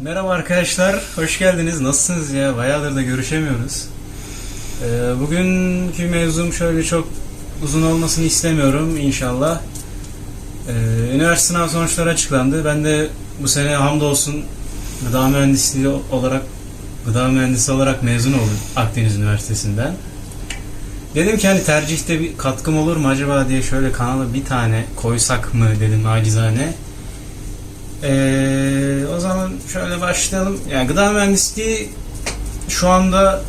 Merhaba arkadaşlar, hoş geldiniz. Nasılsınız ya? Bayağıdır da görüşemiyoruz. Ee, bugünkü mevzum şöyle çok uzun olmasını istemiyorum inşallah. Ee, üniversite sınav sonuçları açıklandı. Ben de bu sene hamdolsun gıda mühendisliği olarak gıda mühendisi olarak mezun oldum Akdeniz Üniversitesi'nden. Dedim ki hani tercihte bir katkım olur mu acaba diye şöyle kanala bir tane koysak mı dedim acizane. Ee, o zaman şöyle başlayalım. Yani gıda mühendisliği şu anda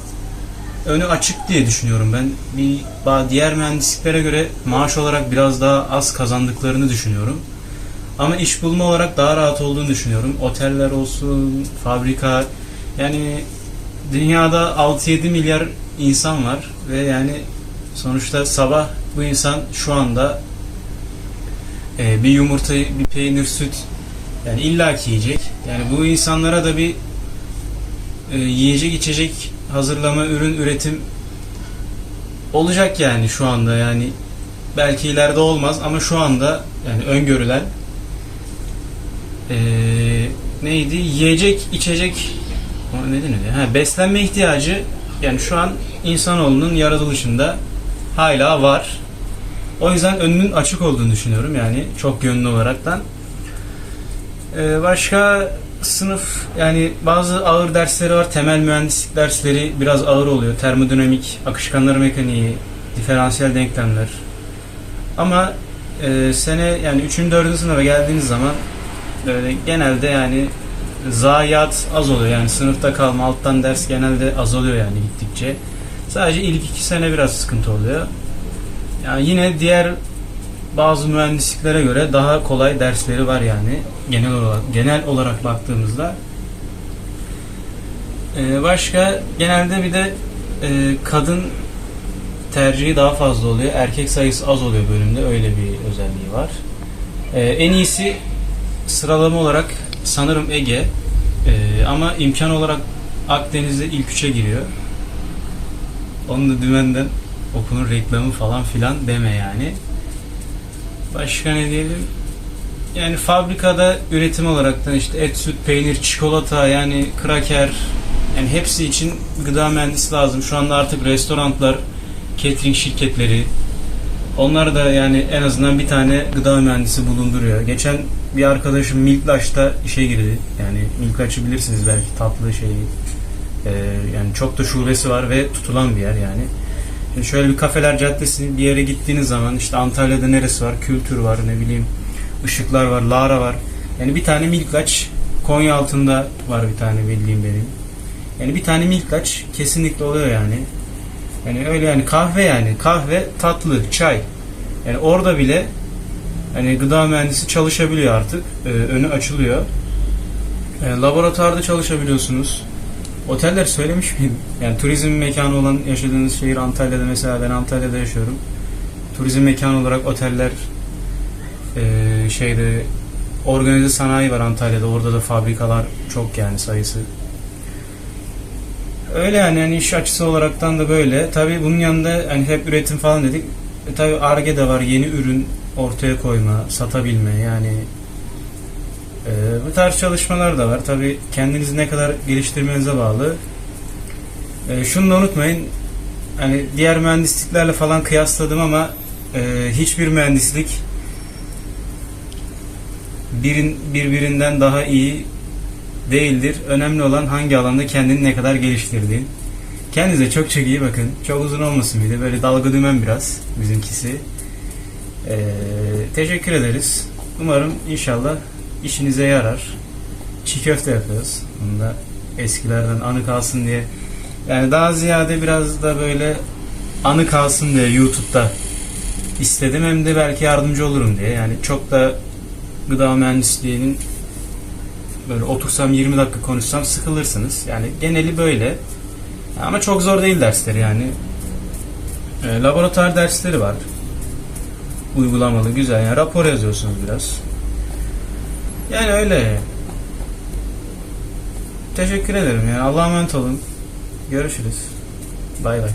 önü açık diye düşünüyorum ben. Bir diğer mühendisliklere göre maaş olarak biraz daha az kazandıklarını düşünüyorum. Ama iş bulma olarak daha rahat olduğunu düşünüyorum. Oteller olsun, fabrika yani dünyada 6-7 milyar insan var ve yani sonuçta sabah bu insan şu anda e, bir yumurta, bir peynir, süt yani illaki yiyecek. Yani bu insanlara da bir e, yiyecek içecek hazırlama, ürün üretim olacak yani şu anda yani belki ileride olmaz ama şu anda yani öngörülen e, neydi? Yiyecek, içecek ne deniyor? Ha, beslenme ihtiyacı yani şu an insanoğlunun yaratılışında hala var. O yüzden önünün açık olduğunu düşünüyorum yani çok yönlü olaraktan. Ee, başka sınıf yani bazı ağır dersleri var. Temel mühendislik dersleri biraz ağır oluyor. Termodinamik, akışkanlar mekaniği, diferansiyel denklemler. Ama e, sene yani 3. 4. sınıfa geldiğiniz zaman böyle genelde yani zayiat az oluyor. Yani sınıfta kalma, alttan ders genelde azalıyor yani gittikçe. Sadece ilk iki sene biraz sıkıntı oluyor. Yani yine diğer bazı mühendisliklere göre daha kolay dersleri var yani genel olarak genel olarak baktığımızda. Ee, başka genelde bir de e, kadın tercihi daha fazla oluyor. Erkek sayısı az oluyor bölümde. Öyle bir özelliği var. Ee, en iyisi sıralama olarak sanırım Ege. Ee, ama imkan olarak Akdeniz'de ilk üçe giriyor. Onun da dümenden okulun reklamı falan filan deme yani. Başka ne diyelim? Yani fabrikada üretim olaraktan işte et, süt, peynir, çikolata yani kraker yani hepsi için gıda mühendisi lazım. Şu anda artık restoranlar, catering şirketleri onlar da yani en azından bir tane gıda mühendisi bulunduruyor. Geçen bir arkadaşım Milklaş'ta işe girdi. Yani Milklaş'ı bilirsiniz belki tatlı şeyi. Ee, yani çok da şubesi var ve tutulan bir yer yani. Şöyle bir kafeler caddesi bir yere gittiğiniz zaman işte Antalya'da neresi var? Kültür var ne bileyim. ışıklar var, Lara var. Yani bir tane Milklaç Konya altında var bir tane bildiğim benim. Yani bir tane Milklaç kesinlikle oluyor yani. Yani öyle yani kahve yani kahve tatlı çay. Yani orada bile hani gıda mühendisi çalışabiliyor artık. Ee, önü açılıyor. Yani laboratuvarda çalışabiliyorsunuz. Oteller söylemiş miydim? Yani turizm mekanı olan yaşadığınız şehir Antalya'da mesela ben Antalya'da yaşıyorum. Turizm mekanı olarak oteller eee, şeyde organize sanayi var Antalya'da. Orada da fabrikalar çok yani sayısı. Öyle yani, yani iş açısı olaraktan da böyle. Tabii bunun yanında hani hep üretim falan dedik. E, tabii ARGE de var. Yeni ürün ortaya koyma, satabilme yani ee, bu tarz çalışmalar da var. Tabi kendinizi ne kadar geliştirmenize bağlı. Ee, şunu da unutmayın. Hani diğer mühendisliklerle falan kıyasladım ama e, hiçbir mühendislik birin birbirinden daha iyi değildir. Önemli olan hangi alanda kendini ne kadar geliştirdiğin. Kendinize çok çok iyi bakın. Çok uzun olmasın bir de böyle dalga dümen biraz bizimkisi. Ee, teşekkür ederiz. Umarım inşallah işinize yarar. Çiğ köfte yapıyoruz. Bunu da eskilerden anı kalsın diye. Yani daha ziyade biraz da böyle anı kalsın diye YouTube'da istedim. Hem de belki yardımcı olurum diye. Yani çok da gıda mühendisliğinin böyle otursam 20 dakika konuşsam sıkılırsınız. Yani geneli böyle. Ama çok zor değil dersleri yani. E, laboratuvar dersleri var. Uygulamalı, güzel. Yani rapor yazıyorsunuz biraz. Yani öyle. Teşekkür ederim yani. Allah'a emanet olun. Görüşürüz. Bay bay.